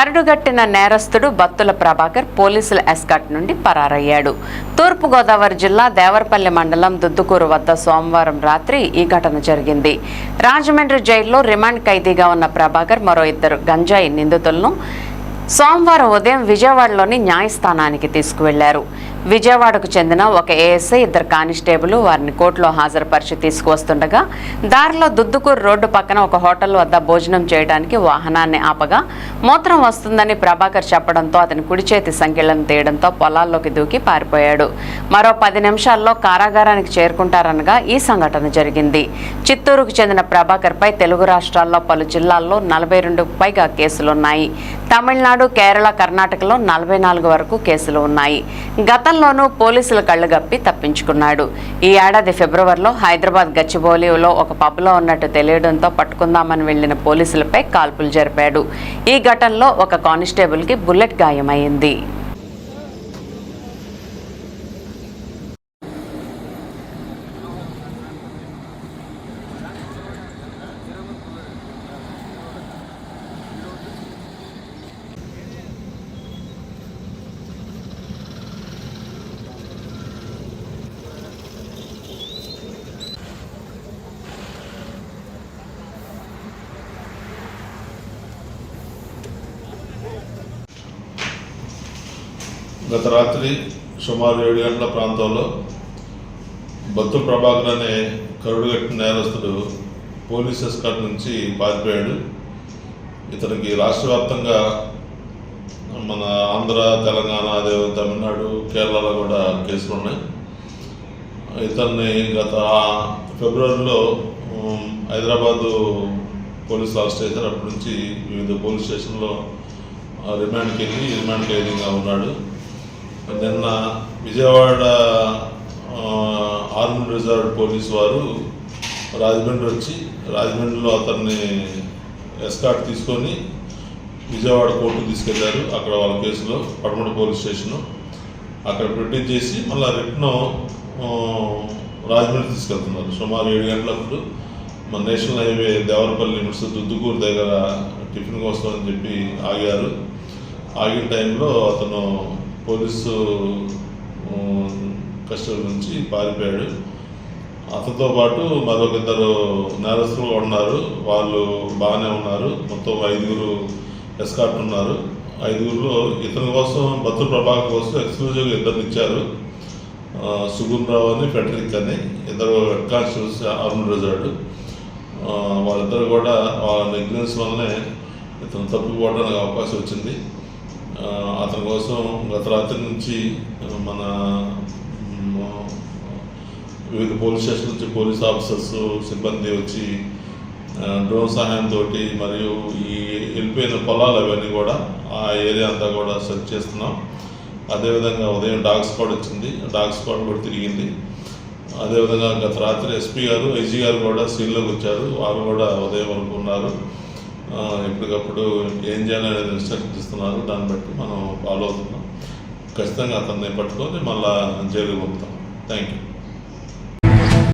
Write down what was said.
కరడుగట్టిన నేరస్తుడు బత్తుల ప్రభాకర్ పోలీసుల ఎస్కాట్ నుండి పరారయ్యాడు. తూర్పుగోదావరి జిల్లా దేవరపల్లి మండలం దుద్దుకూరు వద్ద సోమవారం రాత్రి ఈ ఘటన జరిగింది. రాజమండ్రి జైల్లో రిమాండ్ ఖైదీగా ఉన్న ప్రభాకర్ మరో ఇద్దరు గంజాయి నిందితులను సోమవారం ఉదయం విజయవాడలోని న్యాయస్థానానికి తీసుకువెళ్ళారు. విజయవాడకు చెందిన ఒక ఏఎస్ఐ ఇద్దరు కానిస్టేబుల్ వారిని కోర్టులో హాజరుపరిచి తీసుకువస్తుండగా దారిలో దుద్దుకూరు రోడ్డు పక్కన ఒక హోటల్ వద్ద భోజనం చేయడానికి వాహనాన్ని ఆపగా మూత్రం వస్తుందని ప్రభాకర్ చెప్పడంతో అతని కుడి చేతి సంఖ్యలను తీయడంతో పొలాల్లోకి దూకి పారిపోయాడు. మరో పది నిమిషాల్లో కారాగారానికి చేరుకుంటారనగా ఈ సంఘటన జరిగింది. చిత్తూరుకు చెందిన ప్రభాకర్పై తెలుగు రాష్ట్రాల్లో పలు జిల్లాల్లో నలభై రెండు పైగా కేసులున్నాయి. తమిళనాడు కేరళ కర్ణాటకలో నలభై నాలుగు వరకు కేసులు ఉన్నాయి. గతంలోనూ పోలీసులు కళ్ళుగప్పి తప్పించుకున్నాడు. ఈ ఏడాది ఫిబ్రవరిలో హైదరాబాద్ గచ్చిబౌలిలో ఒక పబ్లో ఉన్నట్టు తెలియడంతో పట్టుకుందామని వెళ్ళిన పోలీసులపై కాల్పులు జరిపాడు. ఈ ఘటనలో ఒక కానిస్టేబుల్కి బుల్లెట్ గాయమైంది. గత రాత్రి సుమారు ఏడు గంటల ప్రాంతంలో బత్తు ప్రభాకర్ అనే కరుడుగట్టిన నేరస్తుడు పోలీస్ ఎస్కాట్ నుంచి పారిపోయాడు. ఇతనికి రాష్ట్ర వ్యాప్తంగా మన ఆంధ్ర తెలంగాణ అదే తమిళనాడు కేరళలో కూడా కేసులు ఉన్నాయి. ఇతన్ని గత ఫిబ్రవరిలో హైదరాబాదు పోలీస్ అరెస్ట్ చేశారు. అప్పటి నుంచి వివిధ పోలీస్ స్టేషన్లో రిమాండ్కి వెళ్ళి రిమాండ్ ఖైదీగా ఉన్నాడు. నిన్న uh, Vijayawada army reserve police వారు రాజమండ్రి వచ్చి రాజమండ్రిలో అతన్ని ఎస్కాట్ తీసుకొని విజయవాడ కోర్టుకు తీసుకెళ్ళారు. అక్కడ వాళ్ళ కేసులో పడమట పోలీస్ స్టేషను అక్కడ ప్రొడ్యూస్ చేసి మళ్ళీ రిటర్న్ రాజమండ్రి తీసుకెళ్తున్నారు. సుమారు ఏడు గంటలప్పుడు మన national highway Devarapalli limits Duddukuru దగ్గర టిఫిన్ కోసం అని చెప్పి ఆగారు. ఆగిన టైంలో అతను పోలీసు కస్టడీ నుంచి పారిపోయాడు. అతనితో పాటు మరొక ఇద్దరు నేరస్తులు ఉన్నారు. వాళ్ళు బాగానే ఉన్నారు. మొత్తం ఐదుగురు ఎస్కాట్ ఉన్నారు. ఐదుగురులో ఇతని కోసం భద్ర ప్రభాకర్ కోసం ఎక్స్క్లూజివ్గా ఇద్దరిని ఇచ్చారు. సుగున్ రావు అని ఫెడరిక్ అని ఇద్దరు హెడ్ కానిస్టేబుల్స్ అరుణ్ రిజర్వ్ వాళ్ళిద్దరు కూడా వాళ్ళ నెగ్లిజెన్స్ వల్లనే ఇతను తప్పిపోవడానికి అవకాశం వచ్చింది. అతని కోసం గత రాత్రి నుంచి మన వివిధ పోలీస్ స్టేషన్ నుంచి పోలీస్ ఆఫీసర్స్ సిబ్బంది వచ్చి డ్రోన్ సహాయంతో మరియు ఈ వెళ్ళిపోయిన పొలాలు అవన్నీ కూడా ఆ ఏరియా అంతా కూడా సెర్చ్ చేస్తున్నాం. అదేవిధంగా ఉదయం డాగ్ స్క్వాడ్ వచ్చింది. డాగ్ స్క్వాడ్ కూడా తిరిగింది. అదేవిధంగా గత రాత్రి ఎస్పీ గారు ఐజీ గారు కూడా సీన్లోకి వచ్చారు. వారు కూడా ఉదయం వరకు ఉన్నారు. ఎప్పటికప్పుడు ఏం చేయాలనేది ఇన్స్ట్రక్షన్ ఇస్తున్నారు దాన్ని బట్టి మనం ఫాలో అవుతున్నాం ఖచ్చితంగా అతన్ని పట్టుకొని మళ్ళా జైలుకి పంపుతాం. Thank you